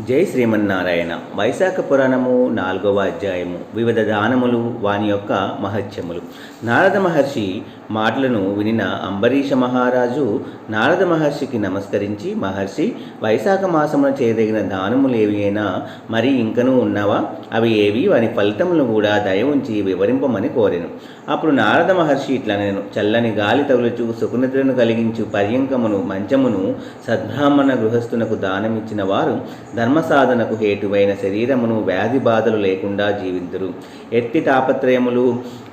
జై శ్రీమన్నారాయణ. వైశాఖ పురాణము నాలుగవ అధ్యాయము. వివిధ దానములు వాని యొక్క మహత్యములు. నారద మహర్షి మాటలను వినిన అంబరీష మహారాజు నారద మహర్షికి నమస్కరించి మహర్షి వైశాఖ మాసమున చేయదగిన దానములు ఏవి అయినా మరి ఇంకనూ ఉన్నవా? అవి ఏవి? వాని ఫలితములను కూడా దయ ఉంచి వివరింపమని కోరాను. అప్పుడు నారద మహర్షి ఇట్లా నేను చల్లని గాలి తగులుచు సుఖనిద్రను కలిగించు పర్యంకమును మంచమును సద్బ్రాహ్మణ గృహస్థునకు దానమిచ్చిన వారు ధర్మ సాధనకు హేటువైన శరీరమును వ్యాధి బాధలు లేకుండా జీవింతురు. ఎత్తి తాపత్రయములు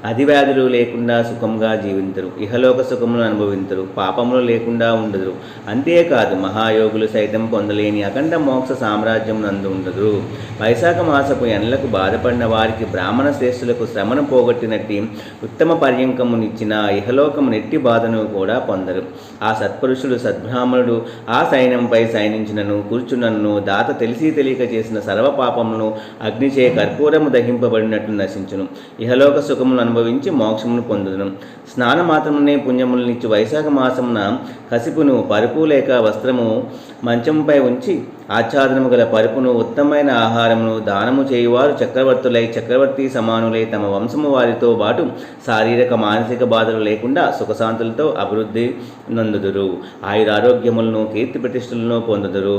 అధివ్యాధులు లేకుండా సుఖంగా జీవింతురు. ఇహలోక సుఖమును అనుభవింతురు. పాపములు లేకుండా ఉండదురు. అంతేకాదు మహాయోగులు సైతం పొందలేని అఖండ మోక్ష సామ్రాజ్యం నందు ఉండదు వైశాఖ మాసపు ఎండలకు బాధపడిన వారికి బ్రాహ్మణ శ్రేష్ఠులకు శ్రమను పోగొట్టినట్టి ఉత్తమ పర్యంకమునిచ్చిన ఇహలోకము నెట్టి బాధను కూడా పొందరు. ఆ సత్పురుషుడు సద్బ్రాహ్మణుడు ఆ సైన్యంపై సైనించినను కూర్చున్నను దాత తెలిసి తెలియక చేసిన సర్వపాపమును అగ్నిచే కర్పూరము దహింపబడినట్లు నశించును. ఇహలోక సుఖమును అనుభవించి మోక్షమును పొందును స్నాన మాత్రమునే పుణ్యములనిచ్చి వైశాఖ మాసమున కసిపును పరుపు లేక వస్త్రము మంచంపై ఉంచి ఆచ్ఛాదనము గల పరుపును ఉత్తమమైన ఆహారమును దానము చేయువారు చక్రవర్తులై చక్రవర్తి సమానులై తమ వంశము వారితో పాటు శారీరక మానసిక బాధలు లేకుండా సుఖశాంతులతో అభివృద్ధి నందుదురు. ఆయురారోగ్యములను కీర్తి ప్రతిష్టలను పొందుదురు.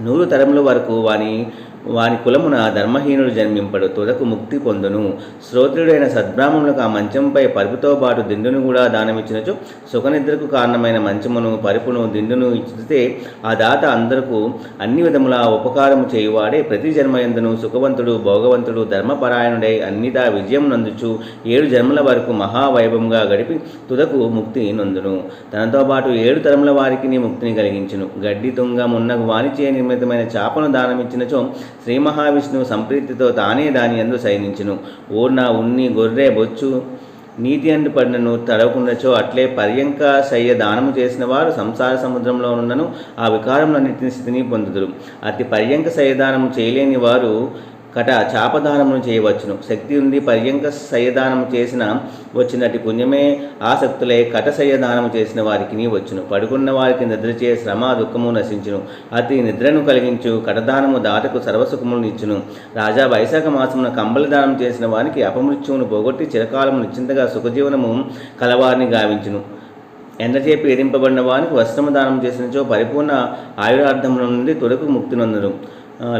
నూరు తరముల వరకు వాని వాని కులమున ధర్మహీనుడు జన్మింపడు తుదకు ముక్తి పొందును. శ్రోత్రుడైన సద్బ్రాహ్మణులకు ఆ మంచంపై పరుపుతో పాటు దిండును కూడా దానమిచ్చినచో సుఖనిద్రకు కారణమైన మంచమును పరుపును దిండును ఇచ్చితే ఆ దాత అందరకు అన్ని విధముల ఉపకారము చేయువాడే ప్రతి జన్మయందును సుఖవంతుడు భోగవంతుడు ధర్మపరాయణుడై అన్నిదా విజయం నందుచు ఏడు జన్మల వరకు మహావైభవంగా గడిపి తుదకు ముక్తి నొందును. తనతో పాటు ఏడు తరముల వారికి ముక్తిని కలిగించును. గడ్డి తుంగమున్న వాణిజ్య నిర్మితమైన చాపను దానమిచ్చినచో శ్రీ మహావిష్ణువు సంప్రీతితో తానే దాని అందు సైనించును. ఊర్న ఉన్ని గొర్రె బొచ్చు నీతి అందు పడినను తడవకుండచో అట్లే పర్యంక శయ్య దానము చేసిన వారు సంసార సముద్రంలో ఉన్నను ఆ వికారములన్నింటిని స్థితిని పొందుదురు. అతి పర్యంక శయ్యదానము చేయలేని వారు కట చాపదానమును చేయవచ్చును. శక్తి ఉంది పర్యంక సయదానము చేసిన వచ్చినటి పుణ్యమే ఆసక్తులై కట సయదానము చేసిన వారికి వచ్చును. పడుకున్న వారికి నిద్రచే శ్రమ దుఃఖము నశించును. అతి నిద్రను కలిగించు కటదానము దాటకు సర్వసుఖములను ఇచ్చును. రాజా వైశాఖ మాసమున కంబలి దానం చేసిన వారికి అపమృత్యువును పోగొట్టి చిరకాలము నిశ్చింతగా సుఖజీవనము కలవారిని గావించును. ఎండచే పీడింపబడిన వారికి వస్త్రము దానం చేసినచో పరిపూర్ణ ఆయురార్థముల నుండి తొడకు ముక్తి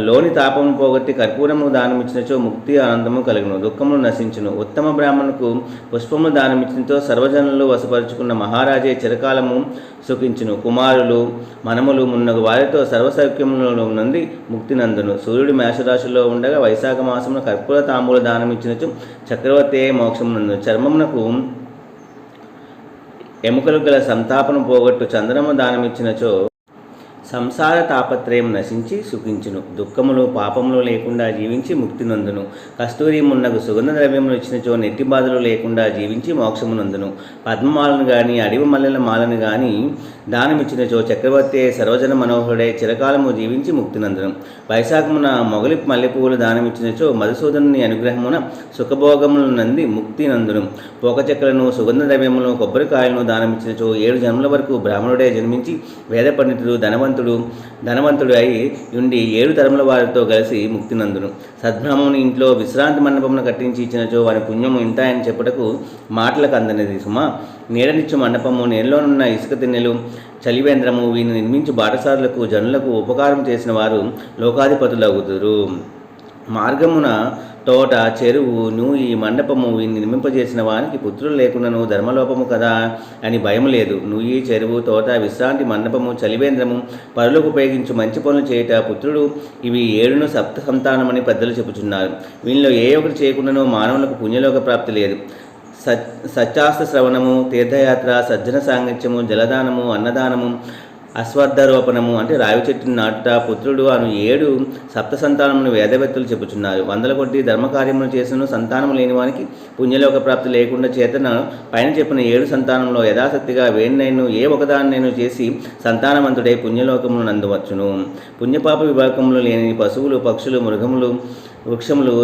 లోని తాపము పోగొట్టి కర్పూరము దానమిచ్చినచో ముక్తి ఆనందము కలుగును. దుఃఖమును నశించును. ఉత్తమ బ్రాహ్మణుకు పుష్పము దానమిచ్చినతో సర్వజనులు వశపరుచుకున్న మహారాజే చిరకాలము సుఖించును. కుమారులు మనములు మున్నగు వారితో సర్వసౌఖ్యములు నుండి ముక్తి నందును. సూర్యుడు మేషరాశిలో ఉండగా వైశాఖ మాసమున కర్పూర తాంబూల దానమిచ్చినచో చక్రవర్తి మోక్షము నందు చర్మమునకు ఎముకలు గల సంతాపను పోగొట్టు చంద్రము దానమిచ్చినచో సంసార తాపత్రయం నశించి సుఖించును. దుఃఖములు పాపములు లేకుండా జీవించి ముక్తి నందును. కస్తూరి మున్నగు సుగంధ ద్రవ్యములు ఇచ్చినచో నెట్టి బాధలు లేకుండా జీవించి మోక్షము నందును. పద్మమాలను గాని అడవి మల్లెల మాలను గాని దానమిచ్చినచో చక్రవర్తి సర్వజన మనోహరుడే చిరకాలము జీవించి ముక్తి నందును. వైశాఖమున మొగలి మల్లెపువ్వులు దానమిచ్చినచో మధుసూదనుని అనుగ్రహమున సుఖభోగములు నంది ముక్తి నందును. పోకచెక్కలను సుగంధ ద్రవ్యములను కొబ్బరికాయలను దానమిచ్చినచో ఏడు జన్మల వరకు బ్రాహ్మణుడే జన్మించి వేద పండితుడు ధనవంతుడు ధనవంతుడు అయి ఉండి ఏడు తరముల వారితో కలిసి ముక్తినందును సద్బ్రాహ్మణుని ఇంట్లో విశ్రాంతి మండపమును కట్టించి ఇచ్చినచో వారి పుణ్యము ఇంత అని చెప్పుటకు మాటలకు అందనిది సుమా. నీడనిచ్చు మండపము నీళ్ళలోనున్న ఇసుక తిన్నెలు చలివేంద్రము వీని నిర్మించి బాటసారులకు జనులకు ఉపకారం చేసిన వారు లోకాధిపతులగుదురు. మార్గమున తోట చెరువు నూయి మండపము నిర్మింపజేసిన వానికి పుత్రులు లేకుండాను ధర్మలోపము కదా అని భయం లేదు. నుయ్యి చెరువు తోట విశ్రాంతి మండపము చలివేంద్రము పరులకు ఉపయోగించు మంచి పనులు చేయుట పుత్రుడు ఇవి ఏడును సప్త సంతానమని పెద్దలు చెబుతున్నారు వీనిలో ఏ ఒకటి చేయకుండాను మానవులకు పుణ్యలోక ప్రాప్తి లేదు. సత్ సత్యాస్త్ర శ్రవణము తీర్థయాత్ర సజ్జన సాంగత్యము జలదానము అన్నదానము అశ్వత్థారోపణము అంటే రావి చెట్టును నాటుట పుత్రుడు అను ఏడు సప్త సంతానమును వేదవేత్తలు చెప్పుచున్నారు. వందల కొద్ది ధర్మకార్యములు చేసిన సంతానము లేని వానికి పుణ్యలోక ప్రాప్తి లేకుండా చేతన పైన చెప్పిన ఏడు సంతానంలో యథాశక్తిగా వేడినైను ఏ ఒకదాన్నైను చేసి సంతానవంతుడై పుణ్యలోకమును నందవచ్చును. పుణ్యపాప విభాగములు లేని పశువులు పక్షులు మృగములు వృక్షములు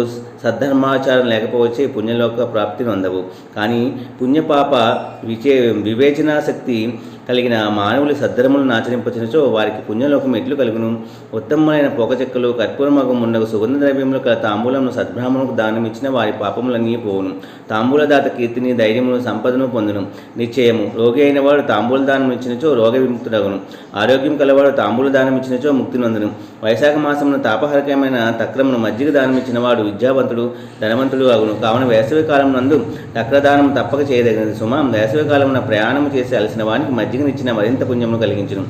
సద్ధర్మాచారం లేకపోవచ్చే పుణ్యలోక ప్రాప్తిని అందవు కానీ పుణ్యపాప విచే వివేచనాశక్తి కలిగిన మానవులు సద్ధర్మలను ఆచరింపచినచో వారికి పుణ్యలోకం ఎట్లు కలుగును? ఉత్తమమైన పొగచెక్కలు కర్పూరమగం ఉండగు సుగంధ ద్రవ్యములు కల తాంబూలమును సద్బ్రాహ్మణులకు దానం ఇచ్చిన వారి పాపములన్నీ పోవును. తాంబూలదాత కీర్తిని ధైర్యమును సంపదను పొందును. నిశ్చయము రోగి అయిన వాడు తాంబూల దానం ఇచ్చినచో రోగ విముక్తుడగును. ఆరోగ్యం కలవాడు తాంబూల దానం ఇచ్చినచో ముక్తి నొందును. వైశాఖ మాసమున తాపహరకమైన తక్రమును మజ్జిగ దానం ఇచ్చిన వాడు విద్యావంతుడు ధనవంతుడు అగును. కావున వేసవి కాలం నందు తక్రదానం తప్పక చేయదగినది. సుమా వేసవి కాలమున ప్రయాణము చేసి అలసిన వానికి మజ్జిగనిచ్చిన మరింత పుణ్యమును కలిగించును.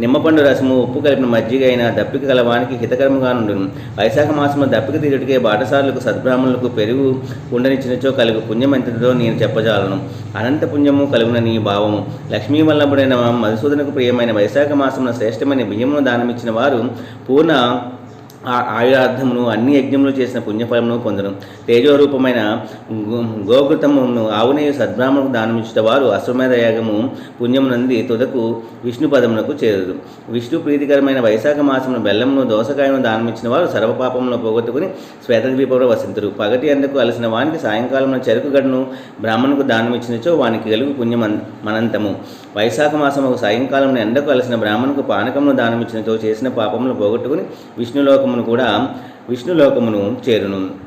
నిమ్మపండు రసము ఉప్పు కలిపిన మజ్జిగ అయిన దప్పిక కలవానికి హితకరముగా నుండును. వైశాఖ మాసంలో దప్పిక తీరుటికే బాటసారులకు సద్బ్రాహ్మణులకు పెరుగు ఉండనిచ్చినచో కలుగు పుణ్యం ఎంతటిదో నేను చెప్పజాలను. అనంత పుణ్యము కలుగున నీ భావము. లక్ష్మీ వల్లభుడైన మధుసూదనకు ప్రియమైన వైశాఖ మాసంలో శ్రేష్టమైన బియ్యమును దానమిచ్చిన వారు పూర్ణ ఆ ఆయురార్థమును అన్ని యజ్ఞములు చేసిన పుణ్యఫలమును పొందడం తేజోరూపమైన గోకృతమును ఆవునేయు సద్బ్రాహ్మణకు దానమిచ్చిన వారు అశ్వమేధ యాగము పుణ్యమునంది తుదకు విష్ణు పదమునకు చేరదు విష్ణు ప్రీతికరమైన వైశాఖ మాసమును బెల్లమును దోసకాయను దానమిచ్చిన వారు సర్వపాపమును పోగొట్టుకుని శ్వేతద్వీపంలో వసింతురు. పగటి ఎండకు అలసిన వానికి సాయంకాలంలో చెరుకు గడ్డను బ్రాహ్మణుకు దానమిచ్చినచో వానికి గలుగు పుణ్యం మనంతము. వైశాఖ మాసము సాయంకాలం ఎండకు అలసిన బ్రాహ్మణుకు పానకమును దానమిచ్చినచో చేసిన పాపమును పోగొట్టుకుని విష్ణులోకమును కూడా విష్ణులోకమును చేరును.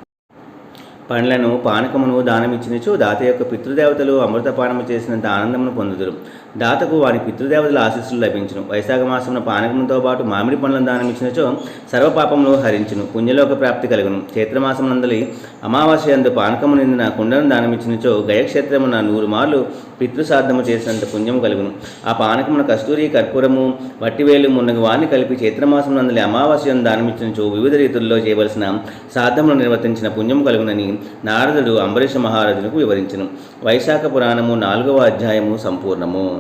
పండ్లను పానకమును దానమిచ్చినచో దాత యొక్క పితృదేవతలు అమృతపానము చేసినంత ఆనందమును పొందుదురు. దాతకు వారి పితృదేవతల ఆశీస్సులు లభించును. వైశాఖ మాసమున పానకముతో పాటు మామిడి పండ్లను దానమిచ్చినచో సర్వపాపములు హరించును. పుణ్యలోక ప్రాప్తి కలుగును. చైత్రమాసం నందలి అమావాస్య అందు పానకము నిందిన కుండను దానమిచ్చినచో గయక్షేత్రమున నూరు మార్లు పితృశ్రాద్ధము చేసినంత పుణ్యము కలుగును. ఆ పానకమున కస్తూరి కర్పూరము వట్టివేలు మున్నగు వారిని కలిపి చైత్రమాసం నందలి అమావాస్యను దానమిచ్చినచో వివిధ రీతుల్లో చేయవలసిన శ్రాద్ధమును నిర్వర్తించిన పుణ్యము కలుగునని నారదుడు అంబరీష మహారాజునకు వివరించను. వైశాఖ పురాణము నాలుగవ అధ్యాయము సంపూర్ణము.